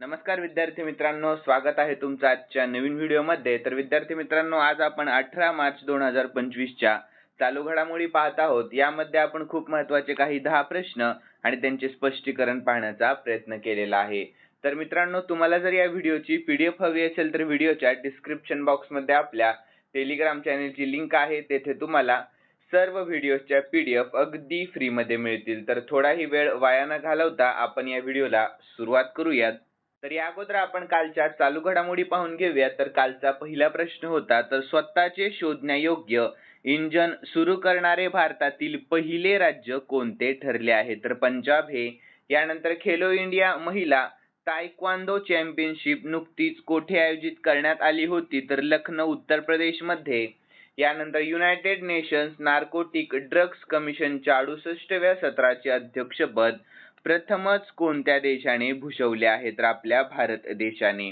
नमस्कार विद्यार्थी मित्रांनो स्वागत आहे तुमचं आजच्या नवीन व्हिडिओमध्ये. तर विद्यार्थी मित्रांनो आज आपण अठरा मार्च दोन हजार पंचवीसच्या चालू घडामोडी पाहत आहोत. यामध्ये आपण खूप महत्त्वाचे काही दहा प्रश्न आणि त्यांचे स्पष्टीकरण पाहण्याचा प्रयत्न केलेला आहे. तर मित्रांनो तुम्हाला जर या व्हिडिओची पी डी एफ हवी असेल तर व्हिडिओच्या डिस्क्रिप्शन बॉक्समध्ये आपल्या टेलिग्राम चॅनेलची लिंक आहे. तेथे तुम्हाला सर्व व्हिडिओच्या एफ अगदी फ्रीमध्ये मिळतील. तर थोडाही वेळ वाया न घालवता आपण या व्हिडिओला सुरुवात करूयात. तर या अगोदर आपण कालच्या चालू घडामोडी पाहून घेऊया तर कालचा पहिला प्रश्न होता तर स्वतःचे शोधण्यायोग्य इंजन सुरू करणारे भारतातील पहिले राज्य कोणते ठरले आहे? तर पंजाब हे यानंतर खेलो इंडिया महिला तायक्वांदो चॅम्पियनशिप नुकतीच कोठे आयोजित करण्यात आली होती? तर लखनौ उत्तर प्रदेशमध्ये यानंतर युनायटेड नेशन्स नार्कोटिक ड्रग्स कमिशनच्या अडुसष्टव्या सत्राचे अध्यक्षपद प्रथमच कोणत्या देशाने भूषवले आहे तर आपल्या भारत देशाने?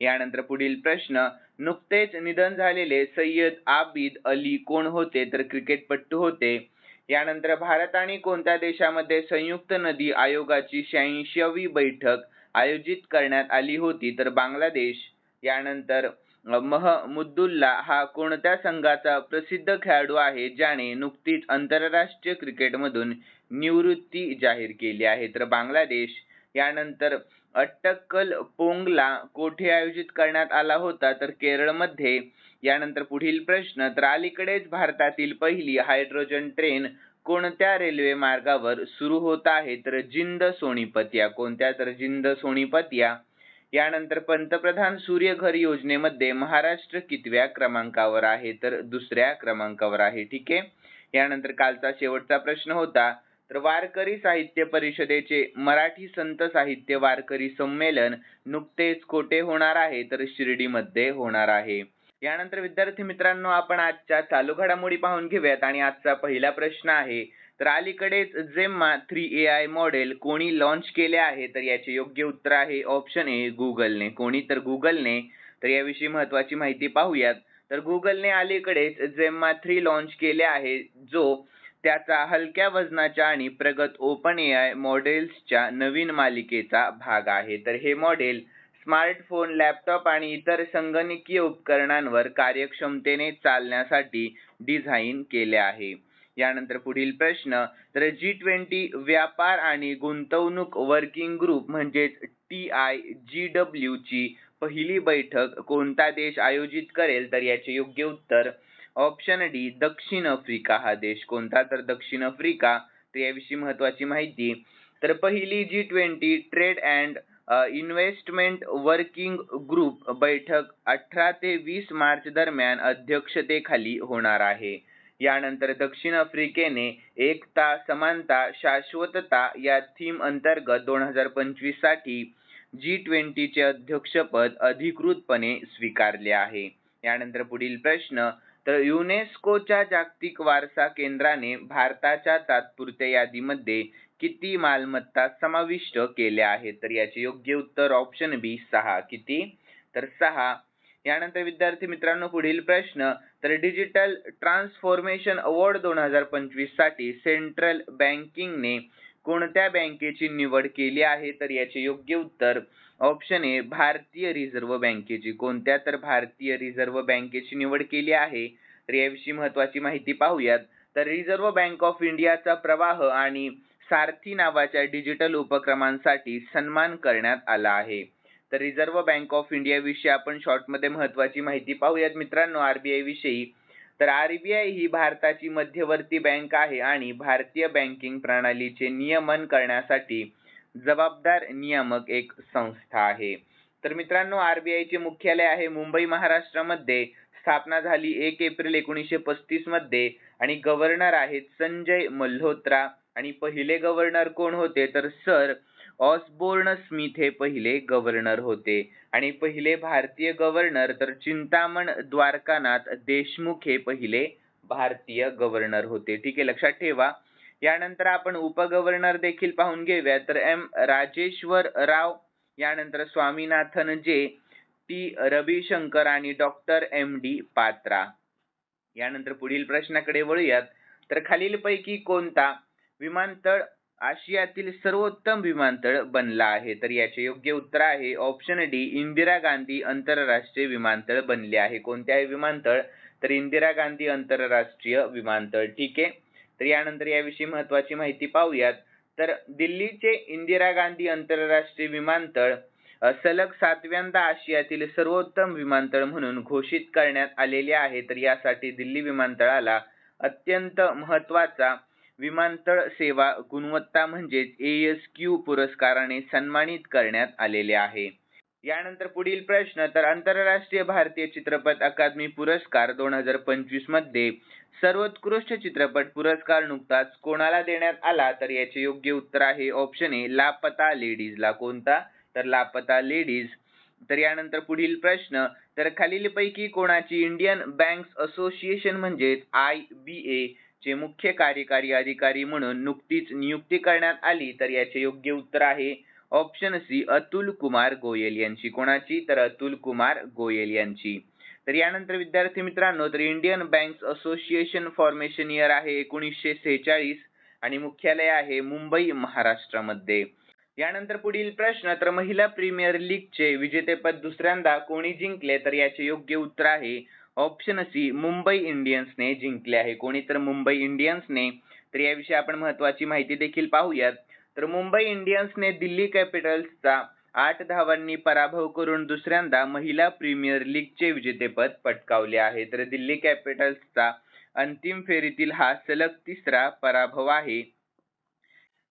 यानंतर पुढील प्रश्न नुकतेच निधन झालेले सय्यद आबिद अली कोण होते? तर क्रिकेटपट्टू होते. यानंतर भारत आणि कोणत्या देशामध्ये संयुक्त नदी आयोगाची शहाऐंशीवी बैठक आयोजित करण्यात आली होती? तर बांगलादेश. यानंतर महमुद्दुल्ला हा कोणत्या संघाचा प्रसिद्ध खेळाडू आहे ज्याने नुकतीच आंतरराष्ट्रीय क्रिकेटमधून निवृत्ती जाहीर केली आहे? तर बांगलादेश यानंतर अट्टक्कल पोंगला कोठे आयोजित करण्यात आला होता? तर केरळमध्ये यानंतर पुढील प्रश्न तर अलीकडेच भारतातील पहिली हायड्रोजन ट्रेन कोणत्या रेल्वे मार्गावर सुरू होत आहे? तर जिंद सोनीपत या. कोणत्या? तर जिंद सोनीपत या. यानंतर पंतप्रधान सूर्यघर योजनेमध्ये महाराष्ट्र कितव्या क्रमांकावर आहे? तर दुसऱ्या क्रमांकावर आहे ठीक आहे? यानंतर कालचा शेवटचा प्रश्न होता तर वारकरी साहित्य परिषदेचे मराठी संत साहित्य वारकरी संमेलन नुकतेच कोठे होणार आहे? तर शिर्डीमध्ये होणार आहे. यानंतर विद्यार्थी मित्रांनो आपण आजच्या चालू घडामोडी पाहून घेऊयात. आणि आजचा पहिला प्रश्न आहे तर अलीकडेच Gemma three A I model कोणी लॉन्च केले आहे तर याचे योग्य उत्तर आहे ऑप्शन ए गुगलने कोणी तर गुगलने तर याविषयी महत्वाची माहिती पाहूयात. तर गुगलने अलीकडेच जेम्मा थ्री लॉन्च केले आहे जो त्याचा हलक्या वजनाच्या आणि प्रगत ओपन ए आय मॉडेल्सच्या नवीन मालिकेचा भाग आहे. तर हे मॉडेल स्मार्टफोन लॅपटॉप आणि इतर संगणकीय उपकरणांवर कार्यक्षमतेने चालण्यासाठी डिझाईन केले आहे. यानंतर पुढील प्रश्न तर जी ट्वेंटी व्यापार आणि गुंतवणूक वर्किंग ग्रुप म्हणजेच टी आय जी डब्ल्यू ची पहिली बैठक कोणता देश आयोजित करेल तर याचे योग्य उत्तर ऑप्शन डी दक्षिण आफ्रिका. हा देश कोणता? तर दक्षिण आफ्रिका. तर याविषयी महत्वाची माहिती. तर पहिली G twenty trade and investment working group बैठक अठरा ते वीस मार्च दरम्यान अध्यक्षतेखाली होणार आहे. यानंतर दक्षिण आफ्रिकेने एकता समानता शाश्वतता या थीम अंतर्गत दोन हजार पंचवीससाठी जी ट्वेंटीचे अध्यक्षपद अधिकृतपणे स्वीकारले आहे. यानंतर पुढील प्रश्न तर युनेस्कोच्या जागतिक वारसा केंद्राने भारताच्या तात्पुरत्या यादीमध्ये किती मालमत्ता समाविष्ट केल्या आहेत? तर याचे योग्य उत्तर ऑप्शन बी सहा. किती? तर सहा यानंतर विद्यार्थी मित्रांनो पुढील प्रश्न. तर डिजिटल ट्रान्सफॉर्मेशन अवॉर्ड दोन हजार पंचवीससाठी सेंट्रल बँकिंगने कोणत्या बँकेची निवड केली आहे? तर याचे योग्य उत्तर ऑप्शन ए भारतीय रिझर्व्ह बँकेची. कोणत्या तर भारतीय रिझर्व्ह बँकेची निवड केली आहे? तर याविषयी महत्वाची माहिती पाहूयात. तर रिझर्व्ह बँक ऑफ इंडियाचा प्रवाह आणि सारथी नावाच्या डिजिटल उपक्रमांसाठी सन्मान करण्यात आला आहे. तर रिझर्व्ह बँक ऑफ इंडियाविषयी आपण शॉर्टमध्ये महत्त्वाची माहिती पाहूयात. मित्रांनो आर बी विषयी. तर आर बी आय ही भारताची मध्यवर्ती बँक आहे आणि भारतीय बँकिंग प्रणालीचे नियमन करण्यासाठी जबाबदार नियामक एक संस्था आहे. तर मित्रांनो आर बी आयचे मुख्यालय आहे मुंबई महाराष्ट्रामध्ये. स्थापना झाली एक एप्रिल एकोणीसशे पस्तीसमध्ये आणि गव्हर्नर आहेत संजय मल्होत्रा. आणि पहिले गव्हर्नर कोण होते? तर सर ऑसबोर्न स्मिथ हे पहिले गव्हर्नर होते. आणि पहिले भारतीय गव्हर्नर तर चिंतामण द्वारकानाथ देशमुख हे पहिले भारतीय गव्हर्नर होते. ठीक आहे लक्षात ठेवा. यानंतर आपण उपगव्हर्नर देखील पाहून घेऊया. तर एम राजेश्वर राव यानंतर स्वामीनाथन जे टी रविशंकर आणि डॉक्टर एम डी पात्रा. यानंतर पुढील प्रश्नाकडे वळूयात. तर खालीलपैकी कोणता विमानतळ आशियातील सर्वोत्तम विमानतळ बनला आहे. तर याचे योग्य उत्तर आहे ऑप्शन डी इंदिरा गांधी आंतरराष्ट्रीय विमानतळ बनले आहे. कोणते आहे विमानतळ तर इंदिरा गांधी आंतरराष्ट्रीय विमानतळ. ठीक आहे? तर यानंतर याविषयी महत्वाची माहिती पाहूयात. तर दिल्लीचे इंदिरा गांधी आंतरराष्ट्रीय विमानतळ सलग सातव्यांदा आशियातील सर्वोत्तम विमानतळ म्हणून घोषित करण्यात आलेले आहे. तर यासाठी दिल्ली विमानतळाला अत्यंत महत्त्वाचा विमानतळ सेवा गुणवत्ता म्हणजेच एस क्यू पुरस्काराने सन्मानित करण्यात आलेले आहे. यानंतर पुढील प्रश्न तर आंतरराष्ट्रीय भारतीय चित्रपट अकादमी पुरस्कार दोन हजार पंचवीसमध्ये सर्वोत्कृष्ट चित्रपट पुरस्कार नुकताच कोणाला देण्यात आला? तर याचे योग्य उत्तर आहे ऑप्शन ए लापता लेडीजला कोणता? तर लापता लेडीज तर यानंतर पुढील प्रश्न तर खालीलपैकी कोणाची इंडियन बँक्स असोसिएशन म्हणजेच आय बी ए चे मुख्य कार्यकारी अधिकारी म्हणून नुकतीच नियुक्ती करण्यात आली तर याचे योग्य उत्तर आहे ऑप्शन सी अतुल कुमार गोयल यांची. कोणाची? तर अतुल कुमार गोयल यांची. तर यानंतर विद्यार्थी मित्रांनो तर Indian banks association formation year आहे एकोणीसशे सेहेचाळीस आणि मुख्यालय आहे मुंबई महाराष्ट्रामध्ये. यानंतर पुढील प्रश्न तर महिला प्रीमियर लीगचे विजेतेपद दुसऱ्यांदा कोणी जिंकले तर याचे योग्य उत्तर आहे ऑप्शन सी मुंबई इंडियन्सने जिंकले आहे. कोणी तर मुंबई इंडियन्सने तर याविषयी आपण महत्वाची माहिती देखील पाहूयात. तर मुंबई इंडियन्सने दिल्ली कॅपिटल्सचा आठ धावांनी पराभव करून दुसऱ्यांदा महिला प्रीमियर लीगचे विजेतेपद पटकावले आहे. तर दिल्ली कॅपिटल्सचा अंतिम फेरीतील हा सलग तिसरा पराभव आहे.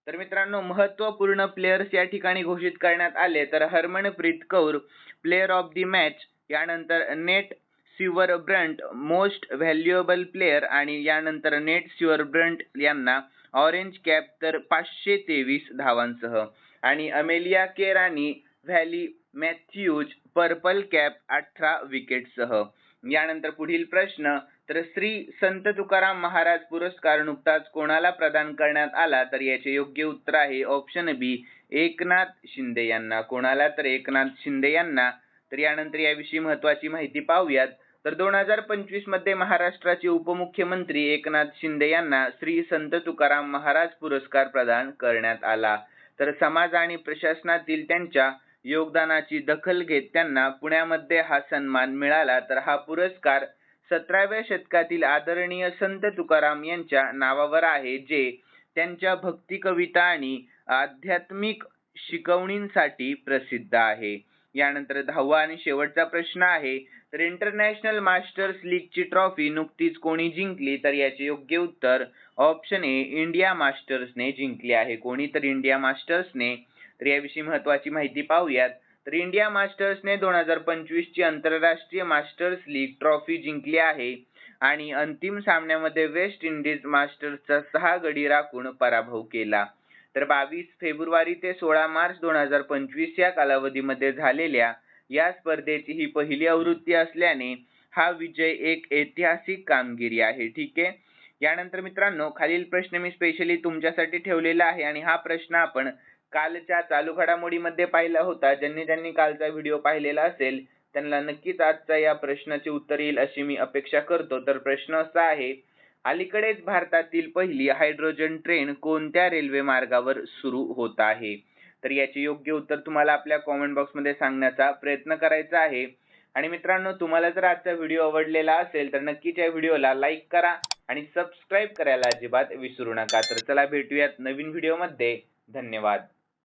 तर मित्रांनो महत्त्वपूर्ण प्लेयर्स या ठिकाणी घोषित करण्यात आले. तर Harmanpreet Kaur player of the match यानंतर Nat Sciver Brunt most valuable player आणि यानंतर नेट स्युअर ब्रंट यांना ऑरेंज कॅप तर पाचशे तेवीस धावांसह. आणि अमेलिया केर आणि व्हॅली मॅथ्यूज पर्पल कॅप अठरा विकेटसह यानंतर पुढील प्रश्न तर श्री संत तुकाराम महाराज पुरस्कार नुकताच कोणाला प्रदान करण्यात आला? तर याचे योग्य उत्तर आहे ऑप्शन बी एकनाथ शिंदे यांना. कोणाला? तर एकनाथ शिंदे यांना. तर यानंतर याविषयी महत्वाची माहिती पाहूयात. तर दोन हजार पंचवीसमध्ये महाराष्ट्राचे उपमुख्यमंत्री एकनाथ शिंदे यांना श्री संत तुकाराम महाराज पुरस्कार प्रदान करण्यात आला. तर समाज आणि प्रशासनातील त्यांच्या योगदानाची दखल घेत त्यांना पुण्यामध्ये हा सन्मान मिळाला. तर हा पुरस्कार सतराव्या शतकातील आदरणीय संत तुकाराम यांच्या नावावर आहे जे त्यांच्या भक्ती कविता आणि आध्यात्मिक शिकवणींसाठी प्रसिद्ध आहे. यानंतर दहावा आणि शेवटचा प्रश्न आहे. तर इंटरनॅशनल मास्टर्स लीगची ट्रॉफी नुकतीच कोणी जिंकली? तर याचे योग्य उत्तर ऑप्शन ए इंडिया मास्टर्सने जिंकली आहे. कोणी तर इंडिया मास्टर्सने तर याविषयी महत्वाची माहिती पाहूयात. तर इंडिया मास्टर्सने दोन हजार पंचवीसची आंतरराष्ट्रीय मास्टर्स लीग ट्रॉफी जिंकली आहे. आणि अंतिम सामन्यामध्ये वेस्ट इंडिज मास्टर्सचा सहा गडी राखून पराभव केला. तर बावीस फेब्रुवारी ते सोळा मार्च दोन हजार पंचवीस या कालावधीमध्ये झालेल्या या स्पर्धेची ही पहिली आवृत्ती असल्याने हा विजय एक ऐतिहासिक कामगिरी आहे. ठीक आहे? यानंतर मित्रांनो खालील प्रश्न मी स्पेशली तुमच्यासाठी ठेवलेला आहे आणि हा प्रश्न आपण कालच्या चालू घडामोडीमध्ये पाहिला होता. ज्यांनी ज्यांनी कालचा व्हिडिओ पाहिलेला असेल त्यांना नक्कीच आजचा या प्रश्नाचे उत्तर येईल अशी मी अपेक्षा करतो. तर प्रश्न असा आहे अलीकडेच भारतातील पहिली हायड्रोजन ट्रेन कोणत्या रेल्वे मार्गावर सुरू होत आहे? तर याचे योग्य उत्तर तुम्हाला आपल्या कॉमेंट बॉक्समध्ये सांगण्याचा प्रयत्न करायचा आहे. आणि मित्रांनो तुम्हाला जर आजचा व्हिडिओ आवडलेला असेल तर नक्कीच या व्हिडिओला लाईक करा आणि सबस्क्राईब करायला अजिबात विसरू नका. तर चला भेटूयात नवीन व्हिडिओमध्ये. धन्यवाद.